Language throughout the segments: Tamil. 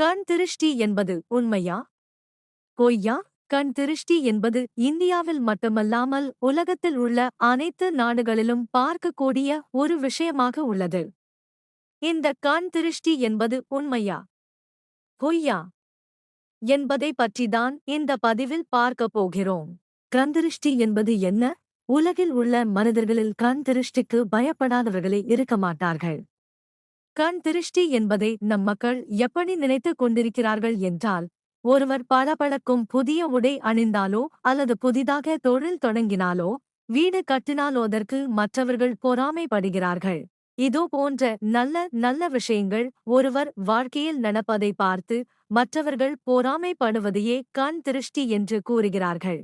கண் திருஷ்டி என்பது உண்மையா? பொய்யா? கண் திருஷ்டி என்பது இந்தியாவில் மட்டுமல்லாமல் உலகத்தில் உள்ள அனைத்து நாடுகளிலும் பார்க்கக்கூடிய ஒரு விஷயமாக உள்ளது. இந்த கண் திருஷ்டி என்பது உண்மையா? பொய்யா? என்பதை பற்றிதான் இந்த பதிவில் பார்க்கப் போகிறோம். கண் திருஷ்டி என்பது என்ன? உலகில் உள்ள மனிதர்களில் கண் திருஷ்டிக்கு பயப்படாதவர்களே இருக்க மாட்டார்கள். கண் திருஷ்டி என்பதை நம் மக்கள் எப்படி நினைத்துக் கொண்டிருக்கிறார்கள் என்றால் ஒருவர் பளபளக்கும் புதிய உடை அணிந்தாலோ அல்லது புதிதாக தொழில் தொடங்கினாலோ வீடு கட்டினாலோ அதற்கு மற்றவர்கள் பொறாமைப்படுகிறார்கள். இதோ போன்ற நல்ல நல்ல விஷயங்கள் ஒருவர் வாழ்க்கையில் நடப்பதை பார்த்து மற்றவர்கள் பொறாமைப்படுவதையே கண் திருஷ்டி என்று கூறுகிறார்கள்.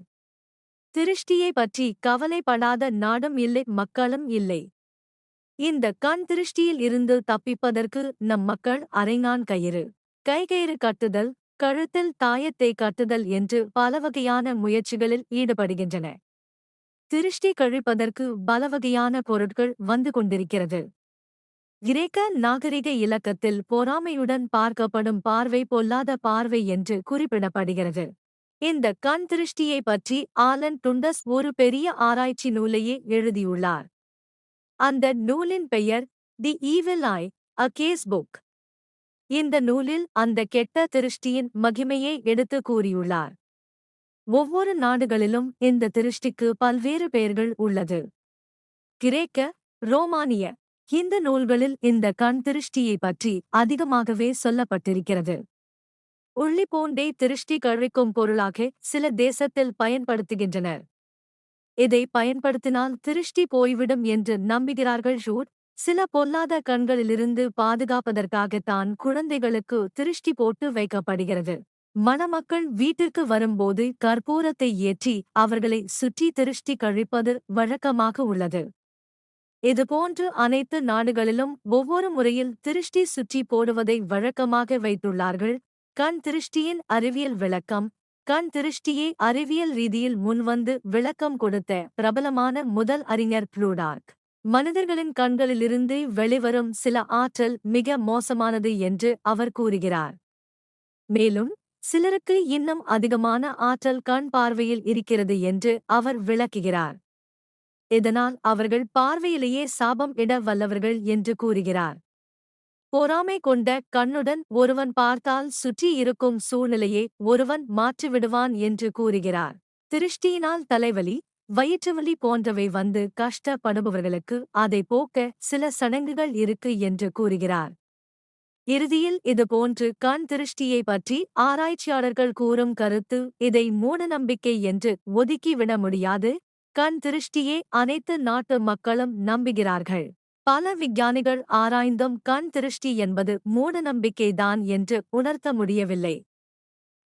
திருஷ்டியை பற்றி கவலைப்படாத நாடும் இல்லை மக்களும் இல்லை. இந்த கண் திருஷ்டியில் இருந்து தப்பிப்பதற்கு நம் மக்கள் அரைஞான் கயிறு. கைகயிறு கட்டுதல் கழுத்தில் தாயத்தை கட்டுதல் என்று பல வகையான முயற்சிகளில் ஈடுபடுகின்றன. திருஷ்டி கழிப்பதற்கு பலவகையான பொருட்கள் வந்து கொண்டிருக்கிறது. கிரேக்க நாகரிக இலக்கத்தில் பொறாமையுடன் பார்க்கப்படும் பார்வை பொல்லாத பார்வை என்று குறிப்பிடப்படுகிறது. இந்த கண் திருஷ்டியை பற்றி ஆலன் டுண்டஸ் ஒரு பெரிய ஆராய்ச்சி நூலையே எழுதியுள்ளார். அந்த நூலின் பெயர் the evil eye a case book. இந்த நூலில் அந்த கெட்ட திருஷ்டியின் மகிமையை எடுத்து கூறியுள்ளார். ஒவ்வொரு நாடுகளிலும் இந்த திருஷ்டிக்கு பல்வேறு பெயர்கள் உள்ளது. கிரேக்க ரோமானிய இந்த நூல்களில் இந்த கண் திருஷ்டியை பற்றி அதிகமாகவே சொல்லப்பட்டிருக்கிறது. உள்ளிபோண்டே திருஷ்டி கழிக்கும் பொருளாக சில தேசத்தில் பயன்படுத்துகின்றனர். இதை பயன்படுத்தினால் திருஷ்டி போய்விடும் என்று நம்புகிறார்கள் ஷூட். சில பொல்லாத கண்களிலிருந்து பாதுகாப்பதற்காகத்தான் குழந்தைகளுக்கு திருஷ்டி போட்டு வைக்கப்படுகிறது. மணமக்கள் வீட்டிற்கு வரும்போது கற்பூரத்தை ஏற்றி அவர்களை சுற்றி திருஷ்டி கழிப்பது வழக்கமாக உள்ளது. இதுபோன்று அனைத்து நாடுகளிலும் ஒவ்வொரு முறையில் திருஷ்டி சுற்றி போடுவதை வழக்கமாக வைத்துள்ளார்கள். கண் திருஷ்டியின் அறிவியல் விளக்கம் கண் திருஷ்டியை அறிவியல் ரீதியில் முன்வந்து விளக்கம் கொடுத்த பிரபலமான முதல் அறிஞர் ப்ளூடார்க். மனிதர்களின் கண்களிலிருந்து வெளிவரும் சில ஆற்றல் மிக மோசமானது என்று அவர் கூறுகிறார். மேலும் சிலருக்கு இன்னும் அதிகமான ஆற்றல் கண் பார்வையில் இருக்கிறது என்று அவர் விளக்குகிறார். இதனால் அவர்கள் பார்வையிலேயே சாபம் இட வல்லவர்கள் என்று கூறுகிறார். பொறாமை கொண்ட கண்ணுடன் ஒருவன் பார்த்தால் சுற்றி இருக்கும் சூழ்நிலையை ஒருவன் மாற்றிவிடுவான் என்று கூறுகிறார். திருஷ்டியினால் தலைவலி வயிற்றுவலி போன்றவை வந்து கஷ்டப்படுபவர்களுக்கு அதை போக்க சில சடங்குகள் இருக்கு என்று கூறுகிறார். இறுதியில் இதுபோன்று கண் திருஷ்டியை பற்றி ஆராய்ச்சியாளர்கள் கூறும் கருத்து இதை மூடநம்பிக்கை என்று ஒதுக்கிவிட முடியாது. கண் திருஷ்டியே அனைத்து நாட்டு மக்களும் நம்புகிறார்கள். பல விஞ்ஞானிகள் ஆராய்ந்தும் கண் திருஷ்டி என்பது மூடநம்பிக்கைதான் என்று உணர்த்த முடியவில்லை.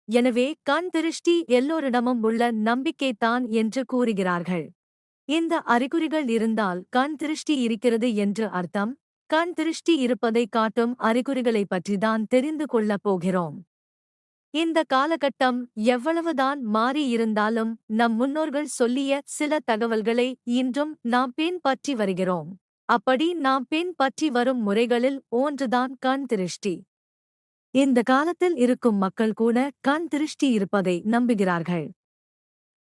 எனவே கண் திருஷ்டி எல்லோரிடமும் உள்ள நம்பிக்கைதான் என்று கூறுகிறார்கள். இந்த அறிகுறிகள் இருந்தால் கண் திருஷ்டி இருக்கிறது என்று அர்த்தம். கண் திருஷ்டி இருப்பதை காட்டும் அறிகுறிகளைப் பற்றிதான் தெரிந்து கொள்ளப் போகிறோம். இந்த காலகட்டம் எவ்வளவுதான் மாறியிருந்தாலும் நம் முன்னோர்கள் சொல்லிய சில தகவல்களை இன்றும் நாம் பின்பற்றி வருகிறோம். அப்படி நாம் பின்பற்றி வரும் முறைகளில் ஒன்றுதான் கண் திருஷ்டி. இந்த காலத்தில் இருக்கும் மக்கள் கூட கண் திருஷ்டி இருப்பதை நம்புகிறார்கள்.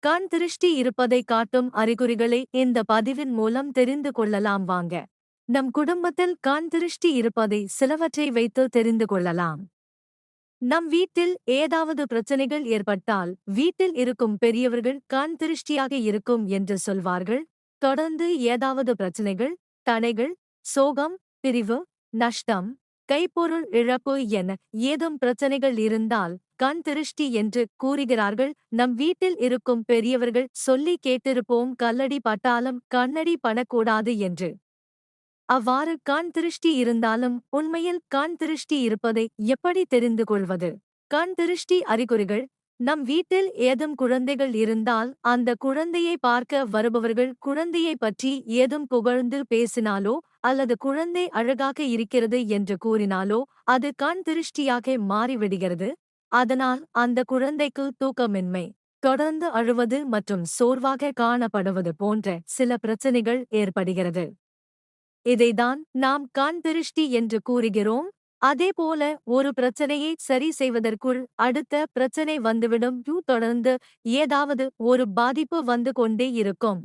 கண் திருஷ்டி இருப்பதை காட்டும் அறிகுறிகளை இந்த பதிவின் மூலம் தெரிந்து கொள்ளலாம் வாங்க. நம் குடும்பத்தில் கண் திருஷ்டி இருப்பதை சிலவற்றை வைத்து தெரிந்து கொள்ளலாம். நம் வீட்டில் ஏதாவது பிரச்சனைகள் ஏற்பட்டால் வீட்டில் இருக்கும் பெரியவர்கள் கண் திருஷ்டியாக இருக்கும் என்று சொல்வார்கள். தொடர்ந்து ஏதாவது பிரச்சனைகள் தடைகள் சோகம் பிரிவு நஷ்டம் கைப்பொருள் இழப்பு என ஏதும் பிரச்சனைகள் இருந்தால் கண் திருஷ்டி என்று கூறுகிறார்கள். நம் வீட்டில் இருக்கும் பெரியவர்கள் சொல்லி கேட்டிருப்போம் கல்லடி பட்டாலும் கண்ணடி படக்கூடாது என்று. அவ்வாறு கண் திருஷ்டி இருந்தாலும் உண்மையில் கண் திருஷ்டி இருப்பதை எப்படி தெரிந்து கொள்வது? கண் திருஷ்டி அறிகுறிகள் நம் வீட்டில் ஏதும் குழந்தைகள் இருந்தால் அந்த குழந்தையை பார்க்க வருபவர்கள் குழந்தையை பற்றி ஏதும் புகழ்ந்து பேசினாலோ அல்லது குழந்தை அழகாக இருக்கிறது என்று கூறினாலோ அது கண் திருஷ்டியாக மாறிவிடுகிறது. அதனால் அந்த குழந்தைக்கு தூக்கமின்மை தொடர்ந்து அழுவது மற்றும் சோர்வாக காணப்படுவது போன்ற சில பிரச்சனைகள் ஏற்படுகிறது. இதைதான் நாம் கண் திருஷ்டி என்று கூறுகிறோம். அதேபோல ஒரு பிரச்சனையை சரி செய்வதற்குள் அடுத்த பிரச்சனை வந்துவிடும் தொடர்ந்து ஏதாவது ஒரு பாதிப்பு வந்து கொண்டே இருக்கும்.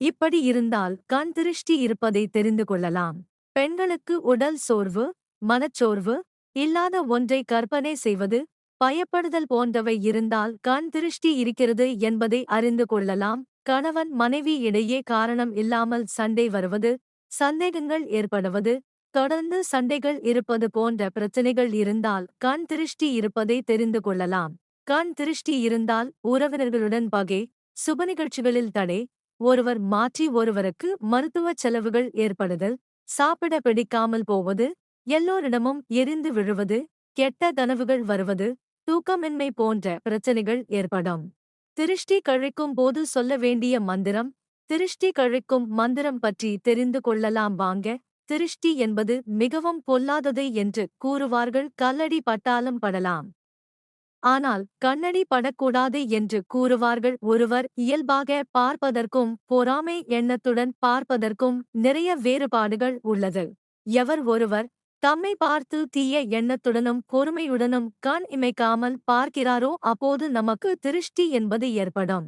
இப்படி இருந்தால் கண் திருஷ்டி இருப்பதை தெரிந்து கொள்ளலாம். பெண்களுக்கு உடல் சோர்வு மனச்சோர்வு இல்லாத ஒன்றை கற்பனை செய்வது பயப்படுதல் போன்றவை இருந்தால் கண் திருஷ்டி இருக்கிறது என்பதை அறிந்து கொள்ளலாம். கணவன் மனைவி இடையே காரணம் இல்லாமல் சண்டை வருவது சந்தேகங்கள் ஏற்படுவது தொடர்ந்து சண்டைகள் இருப்பது போன்ற பிரச்சனைகள் இருந்தால் கண் திருஷ்டி இருப்பதை தெரிந்து கொள்ளலாம். கண் திருஷ்டி இருந்தால் உறவினர்களுடன் பகை சுப நிகழ்ச்சிகளில் தடை ஒருவர் மாற்றி ஒருவருக்கு மருத்துவ செலவுகள் ஏற்படுதல் சாப்பிட பிடிக்காமல் போவது எல்லோரிடமும் எரிந்து விழுவது கெட்ட கனவுகள் வருவது தூக்கமின்மை போன்ற பிரச்சனைகள் ஏற்படும். திருஷ்டி கழிக்கும் போது சொல்ல வேண்டிய மந்திரம் திருஷ்டி கழிக்கும் மந்திரம் பற்றி தெரிந்து கொள்ளலாம் வாங்க. திருஷ்டி என்பது மிகவும் பொல்லாதது என்று கூறுவார்கள். கல்லடி பட்டாலும் படலாம். ஆனால் கண்ணடி படக்கூடாது என்று கூறுவார்கள். ஒருவர் இயல்பாக பார்ப்பதற்கும் பொறாமை எண்ணத்துடன் பார்ப்பதற்கும் நிறைய வேறுபாடுகள் உள்ளது. எவர் ஒருவர் தம்மை பார்த்து தீய எண்ணத்துடனும் பொறுமையுடனும் கண் இமைக்காமல் பார்க்கிறாரோ அப்போது நமக்கு திருஷ்டி என்பது ஏற்படும்.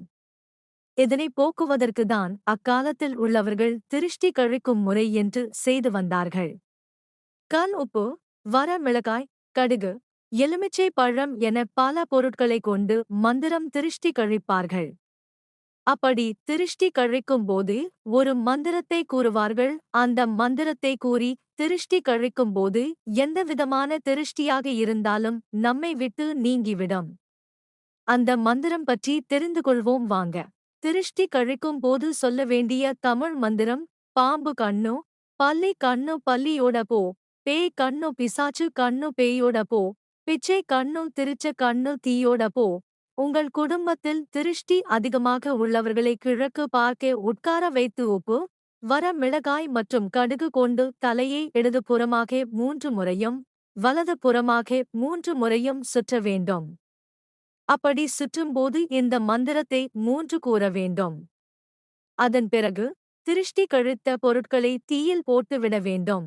இதனை போக்குவதற்குதான் அக்காலத்தில் உள்ளவர்கள் திருஷ்டி கழிக்கும் முறை என்று செய்து வந்தார்கள். கண் உப்பு வர மிளகாய் கடுகு எலுமிச்சை பழம் என பல பொருட்களைக் கொண்டு மந்திரம் திருஷ்டி கழிப்பார்கள். அப்படி திருஷ்டி கழிக்கும் போது ஒரு மந்திரத்தை கூறுவார்கள். அந்த மந்திரத்தை கூறி திருஷ்டி கழிக்கும் போது எந்தவிதமான திருஷ்டியாக இருந்தாலும் நம்மை விட்டு நீங்கிவிடும். அந்த மந்திரம் பற்றி தெரிந்து கொள்வோம் வாங்க. திருஷ்டி கழிக்கும் போது சொல்ல வேண்டிய தமிழ் மந்திரம் பாம்பு கண்ணு பல்லி கண்ணு பல்லியோட போ பேய் கண்ணு பிசாச்சு கண்ணு பேயோட போ பிச்சை கண்ணு திருச்ச கண்ணு தீயோட போ. உங்கள் குடும்பத்தில் திருஷ்டி அதிகமாக உள்ளவர்களை கிழக்கு பார்க்க உட்கார வைத்து உப்பு வர மிளகாய் மற்றும் கடுகு கொண்டு தலையை இடது புறமாக மூன்று முறையும் வலது புறமாக மூன்று முறையும் சுற்ற வேண்டும். அப்படி சுற்றும்போது இந்த மந்திரத்தை மூன்று கூற வேண்டும். அதன் பிறகு திருஷ்டி கழித்த பொருட்களை தீயில் போட்டுவிட வேண்டும்.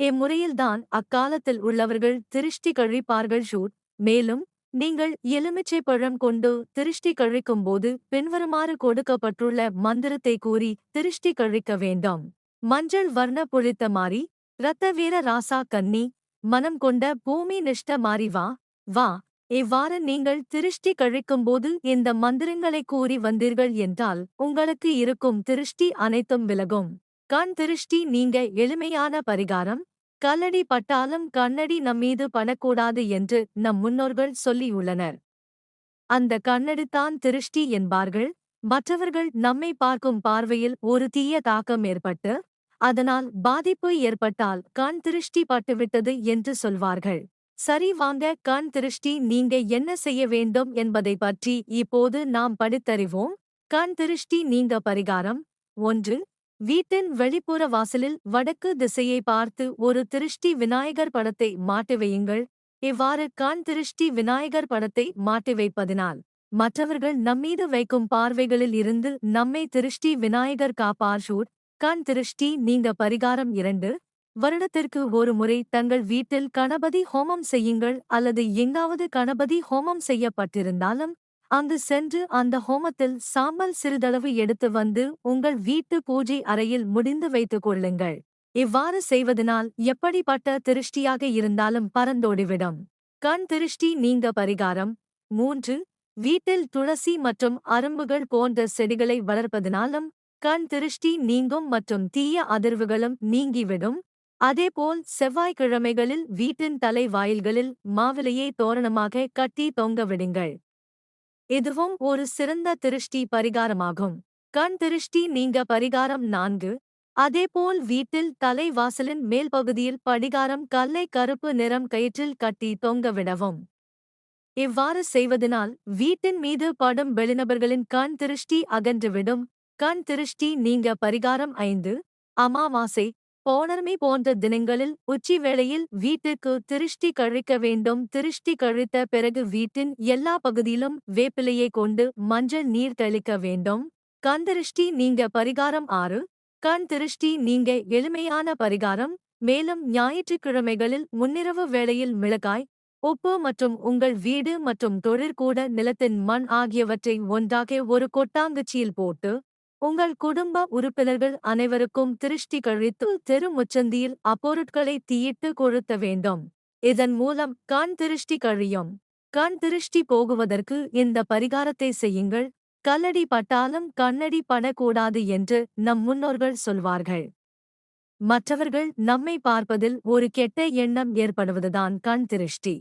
இம்முறையில்தான் அக்காலத்தில் உள்ளவர்கள் திருஷ்டி கழிப்பார்கள் ஷூட். மேலும் நீங்கள் எலுமிச்சை பழம் கொண்டு திருஷ்டி கழிக்கும் போது பின்வருமாறு கொடுக்கப்பட்டுள்ள மந்திரத்தை கூறி திருஷ்டி கழிக்க வேண்டும். மஞ்சள் வர்ண பொழித்த மாறி இரத்த வீர ராசா கன்னி மனம் கொண்ட பூமி நிஷ்ட மாறி வா வா இவ்வாறு நீங்கள் திருஷ்டி கழிக்கும்போது இந்த மந்திரங்களை கூறி வந்தீர்கள் என்றால் உங்களுக்கு இருக்கும் திருஷ்டி அனைத்தும் விலகும். கண் திருஷ்டி நீங்க எளிமையான பரிகாரம். கல்லடி பட்டாலும் கண்ணடி நம்மீது படக்கூடாது என்று நம் முன்னோர்கள் சொல்லியுள்ளனர் அந்த கண்ணடித்தான் திருஷ்டி என்பார்கள். மற்றவர்கள் நம்மை பார்க்கும் பார்வையில் ஒரு தீய தாக்கம் ஏற்பட்டு அதனால் பாதிப்பு ஏற்பட்டால் கண் திருஷ்டி பட்டுவிட்டது என்று சொல்வார்கள். சரி வாங்க கண் திருஷ்டி நீங்க என்ன செய்ய வேண்டும் என்பதை பற்றி இப்போது நாம் படித்தறிவோம். கண் திருஷ்டி நீங்க பரிகாரம். ஒன்று வீட்டின் வெளிப்புற வாசலில் வடக்கு திசையை பார்த்து ஒரு திருஷ்டி விநாயகர் படத்தை மாட்டி வையுங்கள். இவ்வாறு கண் திருஷ்டி விநாயகர் படத்தை மாட்டி வைப்பதினால் மற்றவர்கள் நம்மீது வைக்கும் பார்வைகளில் இருந்து நம்மை திருஷ்டி விநாயகர் காப்பார் ஷூட் கண் திருஷ்டி நீங்க பரிகாரம் இரண்டு வருடத்திற்கு ஒரு முறை தங்கள் வீட்டில் கணபதி ஹோமம் செய்யுங்கள் அல்லது எங்காவது கணபதி ஹோமம் செய்யப்பட்டிருந்தாலும் அங்கு சென்று அந்த ஹோமத்தில் சாம்பல் சிறிதளவு எடுத்து வந்து உங்கள் வீட்டு பூஜை அறையில் முடிந்து வைத்துக் கொள்ளுங்கள். இவ்வாறு செய்வதனால் எப்படிப்பட்ட திருஷ்டியாக இருந்தாலும் பறந்தோடிவிடும். கண் திருஷ்டி நீங்க பரிகாரம். மூன்று வீட்டில் துளசி மற்றும் அரும்புகள் போன்ற செடிகளை வளர்ப்பதனாலும் கண் திருஷ்டி நீங்கும் மற்றும் தீய அதிர்வுகளும் நீங்கிவிடும். அதேபோல் செவ்வாய்க்கிழமைகளில் வீட்டின் தலை வாயில்களில் மாவிலையை தோரணமாக கட்டி தொங்க விடுங்கள். இதுவும் ஒரு சிறந்த திருஷ்டி பரிகாரமாகும். கண் திருஷ்டி நீங்க பரிகாரம் நான்கு. அதேபோல் வீட்டில் தலை வாசலின் மேல் பகுதியில் படிகாரம் கல்லை கருப்பு நிறம் கயிற்றில் கட்டி தொங்க விடவும். இவ்வாறு செய்வதனால் வீட்டின் மீது படும் வெளிநபர்களின் கண் திருஷ்டி அகன்றுவிடும் கண் திருஷ்டி நீங்க பரிகாரம் ஐந்து. அமாவாசை பௌர்ணமி போன்ற தினங்களில் உச்சி வேளையில் வீட்டுக்கு திருஷ்டி கழிக்க வேண்டும். திருஷ்டி கழித்த பிறகு வீட்டின் எல்லா பகுதியிலும் வேப்பிலையை கொண்டு மஞ்சள் நீர் தெளிக்க வேண்டும். கண் திருஷ்டி நீங்க பரிகாரம் ஆறு. கண் திருஷ்டி நீங்க எளிமையான பரிகாரம். மேலும் ஞாயிற்றுக்கிழமைகளில் முன்னிரவு வேளையில் மிளகாய் உப்பு மற்றும் உங்கள் வீடு மற்றும் தொழிற்கூட நிலத்தின் மண் ஆகியவற்றை ஒன்றாக ஒரு கொட்டாங்குச்சியில் போட்டு உங்கள் குடும்ப உறுப்பினர்கள் அனைவருக்கும் திருஷ்டி கழித்து தெரு முச்சந்தியில் அப்பொருட்களை தீயிட்டு கொளுத்த வேண்டும். இதன் மூலம் கண் திருஷ்டி கழியும். கண் திருஷ்டி போகுவதற்கு இந்த பரிகாரத்தை செய்யுங்கள். கல்லடி பட்டாலும் கண்ணடி படக்கூடாது என்று நம் முன்னோர்கள் சொல்வார்கள். மற்றவர்கள் நம்மை பார்ப்பதில் ஒரு கெட்ட எண்ணம் ஏற்படுவதுதான் கண் திருஷ்டி.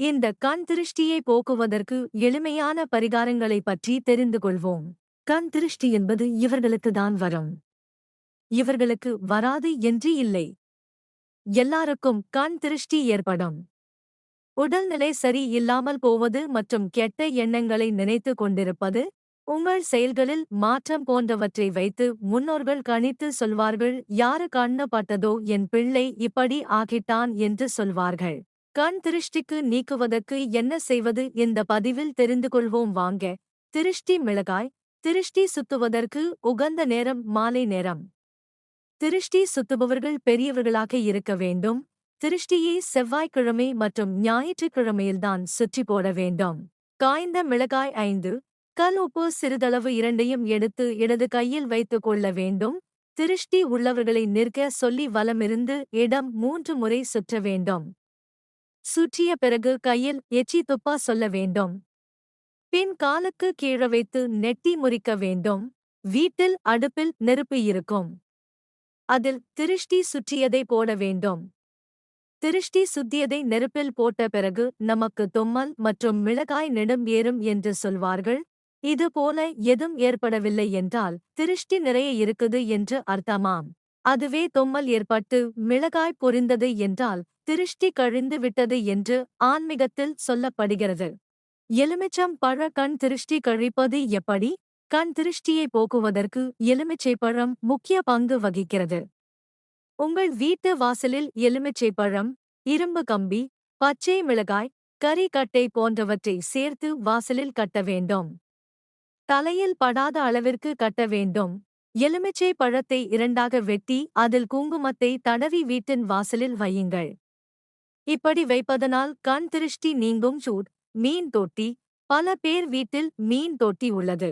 இந்த கண் திருஷ்டியை போக்குவதற்கு எளிமையான பரிகாரங்களை பற்றி தெரிந்து கொள்வோம். கண் திருஷ்டி என்பது இவர்களுக்கு தான் வரும். இவர்களுக்கு வராது என்று இல்லை. எல்லாருக்கும் கண் திருஷ்டி ஏற்படும். உடல்நிலை சரி இல்லாமல் போவது மற்றும் கெட்ட எண்ணங்களை நினைத்து கொண்டிருப்பது உங்கள் செயல்களில் மாற்றம் போன்றவற்றை வைத்து முன்னோர்கள் கணித்து சொல்வார்கள் யாரு கண்ணப்பட்டதோ என் பிள்ளை இப்படி ஆகிட்டான் என்று சொல்வார்கள். கண் திருஷ்டிக்கு நீக்குவதற்கு என்ன செய்வது? இந்த பதிவில் தெரிந்து கொள்வோம் வாங்க. திருஷ்டி மிளகாய் திருஷ்டி சுத்துவதற்கு உகந்த நேரம் மாலை நேரம். திருஷ்டி சுத்துபவர்கள் பெரியவர்களாக இருக்க வேண்டும். திருஷ்டியை செவ்வாய்க்கிழமை மற்றும் ஞாயிற்றுக்கிழமையில்தான் சுற்றி போட வேண்டும். காய்ந்த மிளகாய் ஐந்து கல் உப்பு சிறிதளவு இரண்டையும் எடுத்து இடது கையில் வைத்துக் கொள்ள வேண்டும். திருஷ்டி உள்ளவர்களை நிற்க சொல்லி வலமிருந்து இடம் மூன்று முறை சுற்ற வேண்டும். சுற்றிய பிறகு கையில் எச்சி துப்பா சொல்ல வேண்டும். பின் காலுக்கு கீழ வைத்து நெட்டி முறிக்க வேண்டும். வீட்டில் அடுப்பில் நெருப்பு இருக்கும். அதில் திருஷ்டி சுற்றியதை போட வேண்டும். திருஷ்டி சுத்தியதை நெருப்பில் போட்ட பிறகு நமக்கு தொம்மல் மற்றும் மிளகாய் நெடும் ஏறும் என்று சொல்வார்கள். இது போல எதும் ஏற்படவில்லை என்றால் திருஷ்டி நிறைய இருக்குது என்று அர்த்தமாம். அதுவே தொம்மல் ஏற்பட்டு மிளகாய் பொரிந்தது என்றால் திருஷ்டி கழிந்து விட்டது என்று ஆன்மீகத்தில் சொல்லப்படுகிறது. எலுமிச்சம் பழ கண் திருஷ்டி கழிப்பது எப்படி? கண் திருஷ்டியை போக்குவதற்கு எலுமிச்சை பழம் முக்கிய பங்கு வகிக்கிறது. உங்கள் வீட்டு வாசலில் எலுமிச்சை பழம் இரும்பு கம்பி பச்சை மிளகாய் கறிக்கட்டை போன்றவற்றை சேர்த்து வாசலில் கட்ட வேண்டும். தலையில் படாத அளவிற்கு கட்ட வேண்டும். எலுமிச்சை பழத்தை இரண்டாக வெட்டி அதில் குங்குமத்தை தடவி வீட்டின் வாசலில் வையுங்கள். இப்படி வைப்பதனால் கண் திருஷ்டி நீங்கும் சூட். மீன் தொட்டி பல பேர் வீட்டில் மீன் தொட்டி உள்ளது.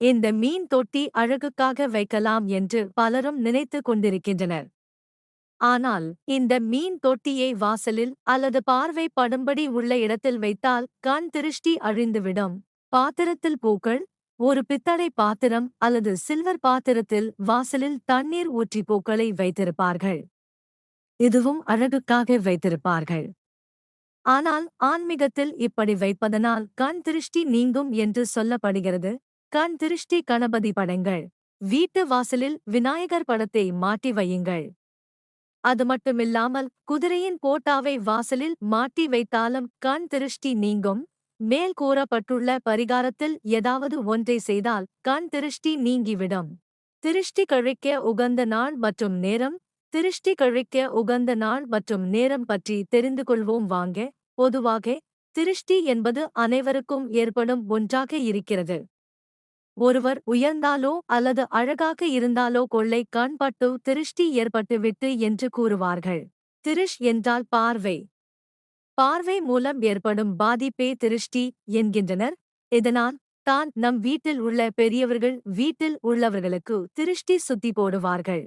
இந்த மீன் தொட்டி அழகுக்காக வைக்கலாம் என்று பலரும் நினைத்து கொண்டிருக்கின்றனர். ஆனால் இந்த மீன் தொட்டியை வாசலில் அல்லது பார்வை படும்படி உள்ள இடத்தில் வைத்தால் கண் திருஷ்டி அழிந்துவிடும். பாத்திரத்தில் பூக்கள் ஒரு பித்தளை பாத்திரம் அல்லது சில்வர் பாத்திரத்தில் வாசலில் தண்ணீர் ஊற்றி பூக்களை வைத்திருப்பார்கள். இதுவும் அழகுக்காக வைத்திருப்பார்கள். ஆனால் ஆன்மீகத்தில் இப்படி வைப்பதனால் கண் திருஷ்டி நீங்கும் என்று சொல்லப்படுகிறது. கண் திருஷ்டி கணபதி படங்கள். வீட்டு வாசலில் விநாயகர் படத்தை மாட்டி வையுங்கள். அது மட்டுமில்லாமல் குதிரையின் போட்டாவை வாசலில் மாட்டி வைத்தாலும் கண் திருஷ்டி நீங்கும். மேல் கூறப்பட்டுள்ள பரிகாரத்தில் ஏதாவது ஒன்றை செய்தால் கண் திருஷ்டி நீங்கிவிடும். திருஷ்டி கழிக்க உகந்த நாள் மற்றும் நேரம். திருஷ்டி கழிக்க உகந்த நாள் மற்றும் நேரம் பற்றி தெரிந்து கொள்வோம் வாங்க. பொதுவாக திருஷ்டி என்பது அனைவருக்கும் ஏற்படும் ஒன்றாக இருக்கிறது. ஒருவர் உயர்ந்தாலோ அல்லது அழகாக இருந்தாலோ கொள்ளை கண்பட்டு திருஷ்டி ஏற்பட்டுவிட்டு என்று கூறுவார்கள். திருஷ் என்றால் பார்வை. பார்வை மூலம் ஏற்படும் பாதிப்பே திருஷ்டி என்கின்றனர். இதனால் தான் நம் வீட்டில் உள்ள பெரியவர்கள் வீட்டில் உள்ளவர்களுக்கு திருஷ்டி சுத்தி போடுவார்கள்.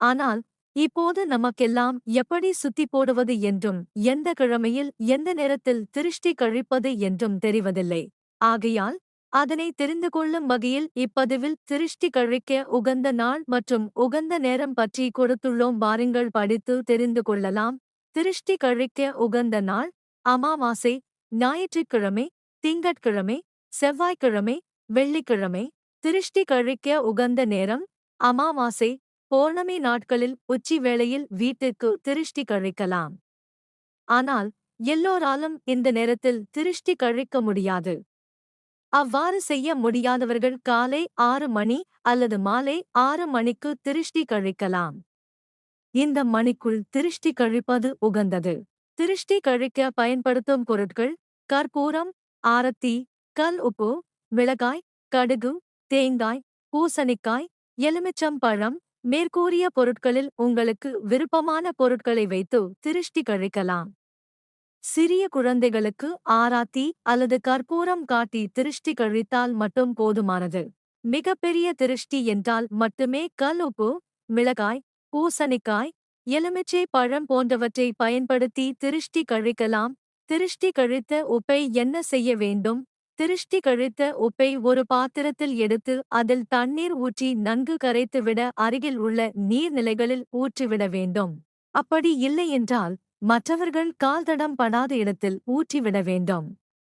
ஆனால் இப்போது நமக்கெல்லாம் எப்படி சுத்தி போடுவது என்றும் எந்த கிழமையில் எந்த நேரத்தில் திருஷ்டி கழிப்பது என்றும் தெரிவதில்லை. ஆகையால் அதனை தெரிந்து கொள்ளும் வகையில் இப்பதிவில் திருஷ்டி கழிக்க உகந்த நாள் மற்றும் உகந்த நேரம் பற்றி கொடுத்துள்ளோம் வாருங்கள் படித்து தெரிந்து கொள்ளலாம். திருஷ்டி கழிக்க உகந்த நாள் அமாவாசை ஞாயிற்றுக்கிழமை திங்கட்கிழமை செவ்வாய்க்கிழமை வெள்ளிக்கிழமை. திருஷ்டி கழிக்க உகந்த நேரம் அமாவாசை பௌர்ணமி நாட்களில் உச்சி வேளையில் வீட்டிற்கு திருஷ்டி கழிக்கலாம். ஆனால் எல்லோராலும் இந்த நேரத்தில் திருஷ்டி கழிக்க முடியாது. அவ்வாறு செய்ய முடியாதவர்கள் காலை ஆறு மணி அல்லது மாலை ஆறு மணிக்கு திருஷ்டி கழிக்கலாம். இந்த மணிக்குள் திருஷ்டி கழிப்பது உகந்தது. திருஷ்டி கழிக்க பயன்படுத்தும் பொருட்கள் கற்பூரம் ஆரத்தி கல் உப்பு மிளகாய் கடுகு தேங்காய் பூசணிக்காய் எலுமிச்சம்பழம் மேற்கூறிய பொருட்களில் உங்களுக்கு விருப்பமான பொருட்களை வைத்து திருஷ்டி கழிக்கலாம். சிறிய குழந்தைகளுக்கு ஆராத்தி அல்லது கற்பூரம் காட்டி திருஷ்டி கழித்தால் மட்டும் போதுமானது. மிகப்பெரிய திருஷ்டி என்றால் மட்டுமே கல் உப்பு மிளகாய் பூசணிக்காய் எலுமிச்சை பழம் போன்றவற்றை பயன்படுத்தி திருஷ்டி கழிக்கலாம். திருஷ்டி கழித்த உப்பை என்ன செய்ய வேண்டும்? திருஷ்டி கழித்த உப்பை ஒரு பாத்திரத்தில் எடுத்து அதில் தண்ணீர் ஊற்றி நன்கு கரைத்துவிட அருகில் உள்ள நீர்நிலைகளில் ஊற்றிவிட வேண்டும். அப்படி இல்லை என்றால் மற்றவர்கள் கால்தடம் படாத இடத்தில் ஊற்றிவிட வேண்டும்.